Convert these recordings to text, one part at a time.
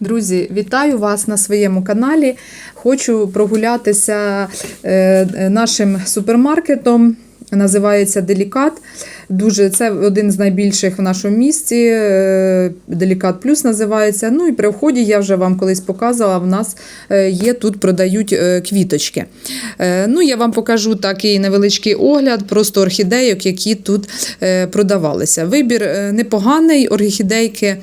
Друзі, вітаю вас на своєму каналі. Хочу прогулятися е, е, нашим супермаркетом. Називається Делікат. Дуже це один з найбільших в нашому місті. е, Делікат Плюс називається. Ну і при вході я вже вам колись показувала. В нас е, є тут продають е, квіточки. Ну, я вам покажу такий невеличкий огляд просто орхідейок, які тут продавалися. Вибір непоганий, орхідейки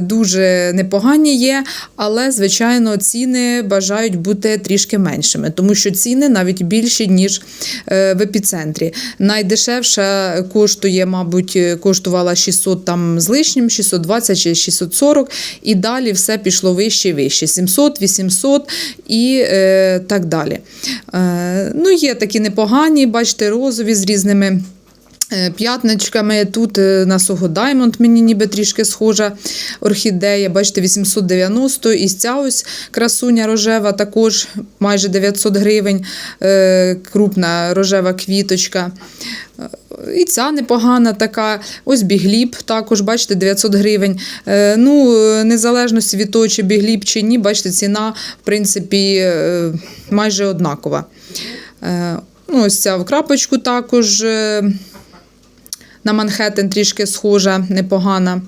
дуже непогані є, але, звичайно, ціни бажають бути трішки меншими, тому що ціни навіть більші, ніж в епіцентрі. Найдешевша коштує, мабуть, коштувала 600 там з лишнім, 620 чи 640, і далі все пішло вище і вище. 700, 800 і е, так далі. Е, ну, є такі непогані, бачите, розові з різними. е, П'ятничками тут е, на Сого Даймонд мені ніби трішки схожа орхідея. Бачите, 890. І ця ось красуня рожева, також майже 900 гривень. е, Крупна рожева квіточка. І ця непогана така. Ось бігліб, також, бачите, 900 гривень. Е, Ну, е, незалежності від того, чи бігліб, чи ні, бачите, ціна, в принципі, е, майже однакова. Ну, ось ця в крапочку також. на Манхеттен трішки схожа, непогана.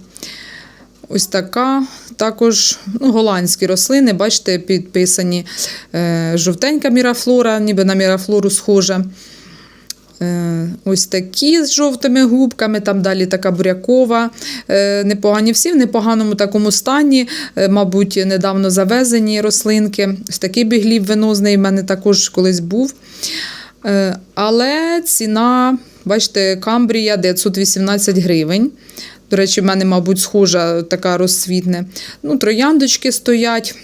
Ось така. Також ну, голландські рослини, бачите, підписані жовтенька мірафлора, ніби на мірафлору схожа. Е, ось такі з жовтими губками, там далі така бурякова. Е, непогані всі в непоганому такому стані, е, мабуть, недавно завезені рослинки. Ось такий бігліб венозний в мене також колись був. Але ціна, бачите, камбрія 918 гривень. До речі, в мене, мабуть, схожа така розцвітне. Ну, трояндочки стоять.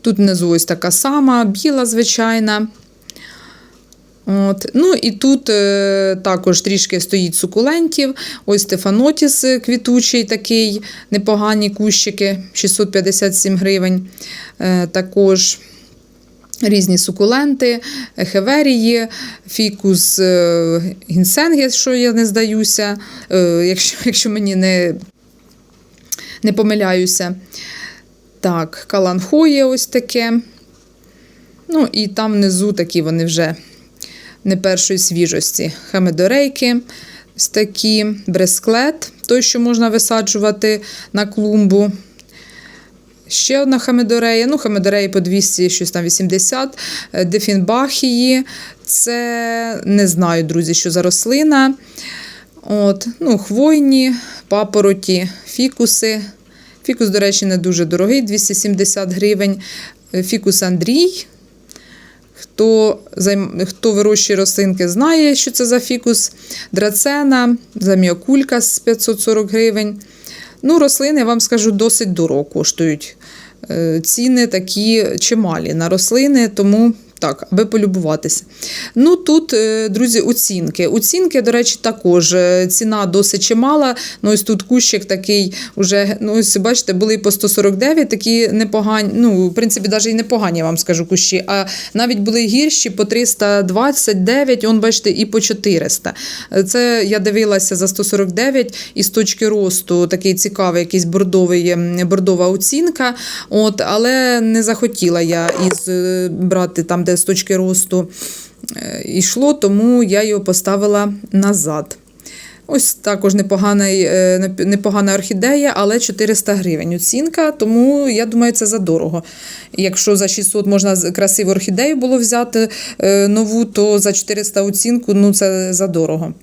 Тут внизу ось така сама, біла, звичайна. От. Ну і тут е, також трішки стоїть сукулентів. Ось Стефанотіс е, квітучий такий, непогані кущики, 657 гривень. Е, також різні сукуленти, хеверії, фікус е, гінсенгес, що я не здаюся, е, якщо, якщо мені не, не помиляюся. Так, каланхоє ось таке. Ну, і там внизу такі вони вже не першої свіжості. Хемедорейки, ось бресклет, той, що можна висаджувати на клумбу. Ще одна хамедорея, ну, хамедореї по 200, щось там 80, е, дефінбахії. Це не знаю, друзі, що за рослина. От, ну, хвойні, папороті, фікуси. Фікус, до речі, не дуже дорогий, 270 гривень. Е, Фікус Андрій. Хто. Хто вирощує рослинки, знає, що це за фікус. Драцена, заміокулька з 540 гривень. Ну, рослини, я вам скажу, досить дорого коштують. Е, Ціни такі чималі на рослини, тому так, аби полюбуватися. Ну, тут, е, друзі, оцінки. Оцінки, до речі, також е, ціна досить чимала. Ну, ось тут кущик такий, уже, ну, ось, бачите, були по 149, такі непогані, ну, в принципі, навіть і непогані, я вам скажу, кущі. А навіть були гірші по 329, он, бачите, і по 400. Е, Це я дивилася за 149 і з точки росту такий цікавий, якийсь бордовий, ем, бордова оцінка. От, але не захотіла я із е, брати там, де з точки росту е, йшло, тому я його поставила назад. Ось також непоганий, е, непогана орхідея, але 400 гривень оцінка, тому я думаю, це задорого. Якщо за 600 можна красиву орхідею було взяти е, нову, то за 400 оцінку ну, це задорого.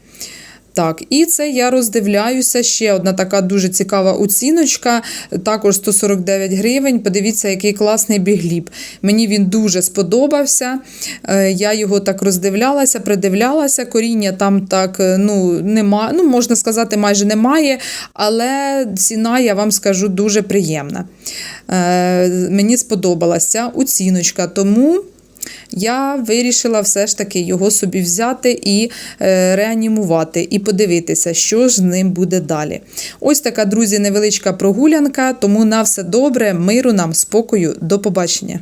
Так, і це я роздивляюся. Ще одна така дуже цікава оціночка, також 149 гривень. Подивіться, який класний бігліб. Мені він дуже сподобався. Е, Я його так роздивлялася, придивлялася. Коріння там так е, ну, нема, ну, можна сказати, майже немає, але ціна, я вам скажу, дуже приємна. Е, Мені сподобалася оціночка, тому. Я вирішила все ж таки його собі взяти і е, реанімувати, і подивитися, що ж з ним буде далі. Ось така, друзі, невеличка прогулянка. Тому на все добре, миру нам, спокою, до побачення.